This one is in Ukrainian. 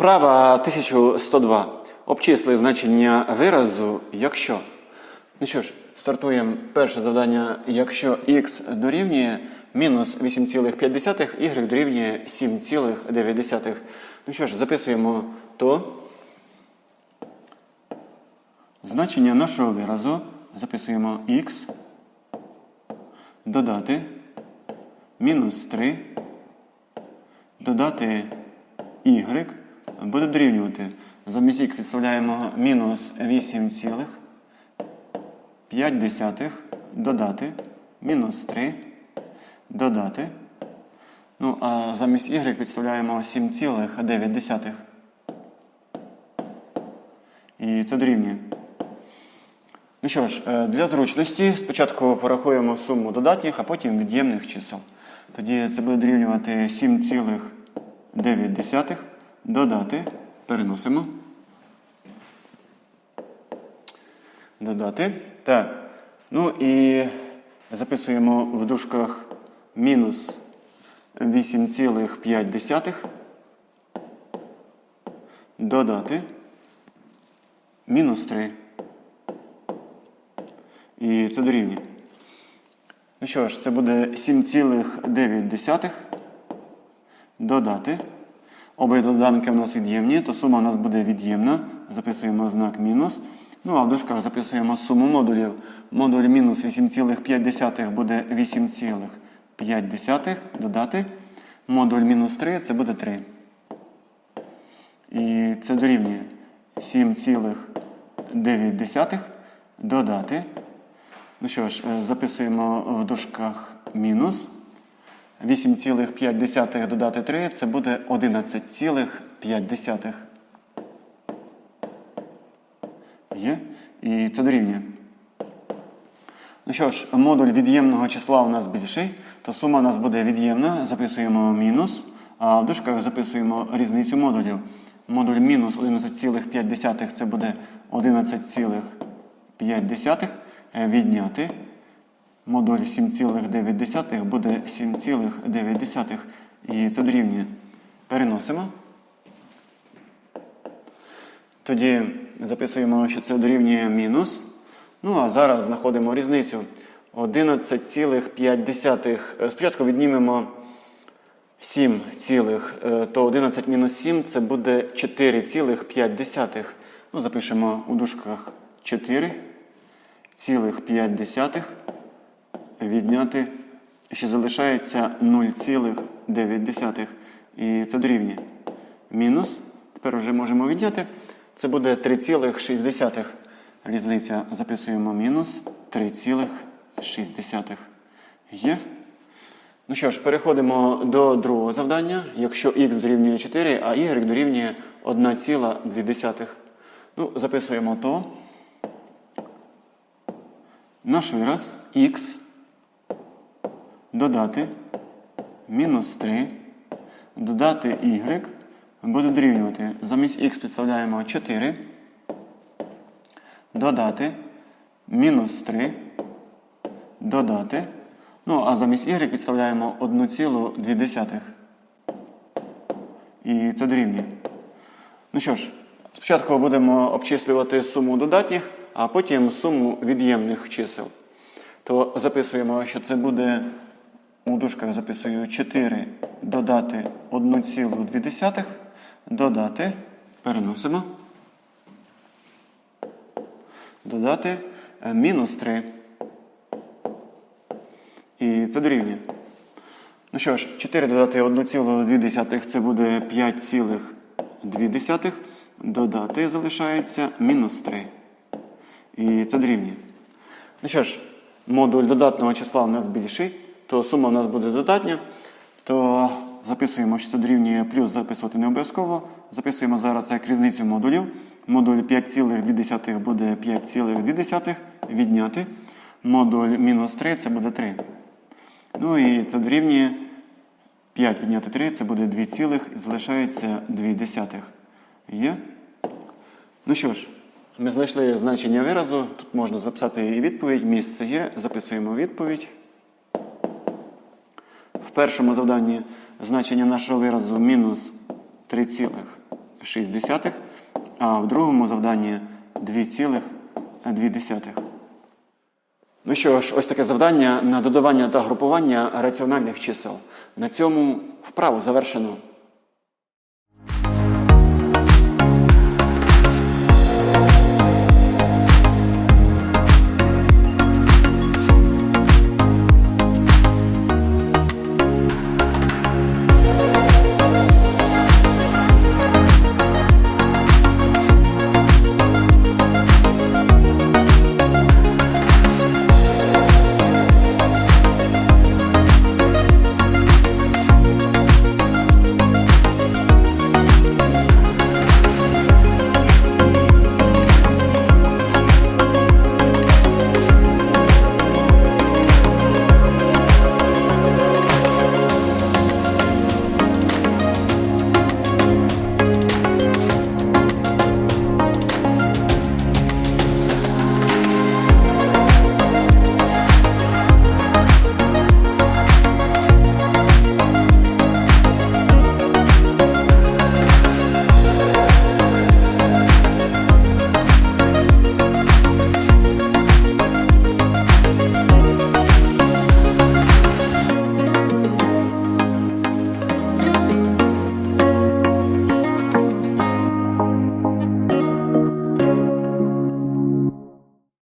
Вправа 1102. Обчисли значення виразу, якщо. Ну що ж, стартуємо перше завдання. Якщо х дорівнює мінус 8,5, y дорівнює 7,9. Ну що ж, записуємо то. Значення нашого виразу записуємо х, додати мінус 3, додати y, буде дорівнювати. Замість х підставляємо мінус 8,5, додати мінус 3, додати. Ну, а замість y підставляємо 7,9. І це дорівнює. Ну що ж, е, для зручності спочатку порахуємо суму додатніх, а потім від'ємних чисел. Тоді це буде дорівнювати 7,9 додати. Переносимо. Додати. Так. Ну і записуємо в дужках мінус 8,5 додати мінус 3. І це дорівнює. Ну що ж, це буде 7,9 додати. Обидва доданки у нас від'ємні, то сума у нас буде від'ємна. Записуємо знак мінус. Ну а в дужках записуємо суму модулів. Модуль мінус 8,5 буде 8,5 додати. Модуль мінус 3 це буде 3. І це дорівнює 7,9 додати. Ну що ж, е, записуємо в дужках мінус. 8,5 додати 3 це буде 11,5. Є? І це дорівнює. Ну що ж, модуль від'ємного числа у нас більший, то сума у нас буде від'ємна, записуємо мінус, а в дужках записуємо різницю модулів. Модуль мінус 11,5 це буде 11,5 е, відняти. Модуль 7,9 буде 7,9. І це дорівнює. Переносимо. Тоді записуємо, що це дорівнює мінус. Ну, а зараз знаходимо різницю. 11,5. Спочатку віднімемо 7, цілих, е, то 11 мінус 7 це буде 4,5. Ну, запишемо у дужках 4,5 відняти. Ще залишається 0,9. І це дорівнює. Мінус. Тепер вже можемо відняти. Це буде 3,6. Різниця записуємо мінус 3,6. Є. Ну що ж, переходимо до другого завдання. Якщо х дорівнює 4, а y дорівнює 1,2. Ну, записуємо то. Наш вираз х додати мінус 3, додати y буде дорівнювати. Замість х підставляємо 4, додати мінус 3, додати. Ну, а замість y підставляємо 1,2. І це дорівнює. Ну що ж, спочатку будемо обчислювати суму додатніх, а потім суму від'ємних чисел. То записуємо, що це буде у дужках записую 4 додати 1,2, додати, переносимо. Додати е, мінус 3. І це дорівнює. Ну що ж, 4 додати 1,2 це буде 5,2. Додати залишається мінус 3. І це дорівнює. Ну що ж, модуль додатного числа у нас більший, то сума у нас буде додатня. То записуємо, що це дорівнює плюс записувати не обов'язково. Записуємо зараз як різницю модулів. Модуль 5,2 буде 5,2 відняти. Модуль мінус 3 це буде 3. Ну і це дорівнює 5 відняти 3, це буде 2 цілих і залишається 2 десятих. Є? Ну що ж, ми знайшли значення виразу. Тут можна записати і відповідь. Місце є. Записуємо відповідь. В першому завданні значення нашого виразу мінус 3,6, а в другому завданні 2,2. Ну що ж, ось таке завдання на додавання та групування раціональних чисел. На цьому вправу завершено.